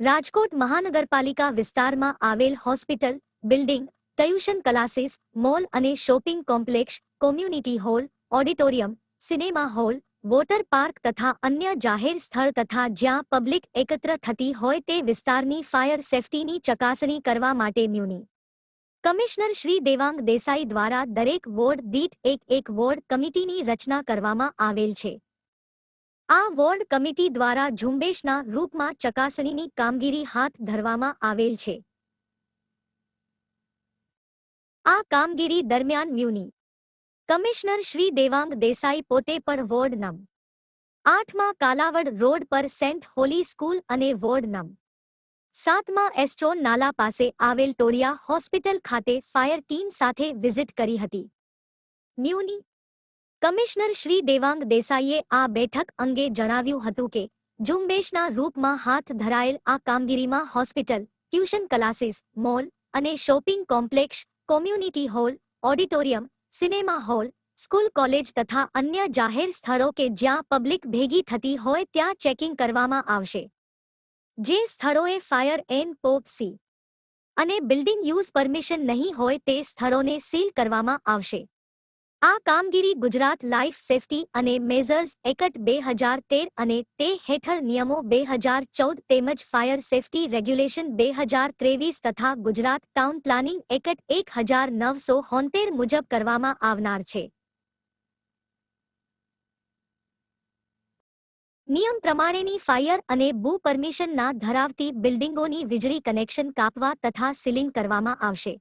રાજકોટ મહાનગરપાલિકા વિસ્તારમાં આવેલ hospital, building, tuition classes, mall અને shopping complex community hall, auditorium, cinema hall, water park તથા અન્ય જાહેર સ્થળ તથા જ્યાં પબ્લિક એકત્ર થતી હોય તે વિસ્તારની ફાયર સેફટીની ચકાસણી કરવા માટે મ્યુનિ. કમિશનર શ્રી દેવાંગ દેસાઈ દ્વારા દરેક વોર્ડ દીઠ એક એક વોર્ડ કમિટીની રચના કરવામાં આવેલ છે. આ વોર્ડ કમિટી દ્વારા ઝુંબેશના રૂપમાં ચકાસણીની કામગીરી હાથ ધરવામાં આવેલ છે. આ કામગીરી દરમિયાન મ્યુની. કમિશનર શ્રી દેવાંગ દેસાઈ પોતે પણ વોર્ડ નં આઠમાં કાલાવડ રોડ પર સેન્ટ હોલી સ્કૂલ અને વોર્ડ નં સાતમાં એસ્ટ્રોન નાલા પાસે આવેલ ટોળિયા હોસ્પિટલ ખાતે ફાયર ટીમ સાથે વિઝિટ કરી હતી. મ્યુનિ કમિશનર શ્રી દેવાંગ દેસાઈએ આ બેઠક અંગે જણાવ્યું હતું કે, ઝુંબેશના રૂપમાં હાથ ધરાયેલ આ કામગીરીમાં હોસ્પિટલ, ટ્યુશન ક્લાસીસ, મોલ અને shopping complex community hall, auditorium, cinema hall, school college તથા અન્ય જાહેર સ્થળો કે જ્યાં પબ્લિક ભેગી થતી હોય ત્યાં ચેકિંગ કરવામાં આવશે. જે સ્થળોએ ફાયર એન પોપ સી અને બિલ્ડિંગ યુઝ પરમિશન નહીં હોય તે સ્થળોને સીલ કરવામાં આવશે. આ કામગીરી ગુજરાત લાઇફ સેફટી અને મેઝર્સ એક્ટ બે હજાર તેર અને તે હેઠળ નિયમો બે હજાર ચૌદ તેમજ ફાયર સેફટી રેગ્યુલેશન બે હજાર ત્રેવીસ તથા ગુજરાત ટાઉન પ્લાનિંગ એક્ટ એક હજાર નવસો હોંતેર મુજબ કરવામાં આવનાર છે. નિયમ પ્રમાણેની ફાયર અને ભૂ પરમિશનના ધરાવતી બિલ્ડિંગોની વીજળી કનેક્શન કાપવા તથા સીલિંગ કરવામાં આવશે.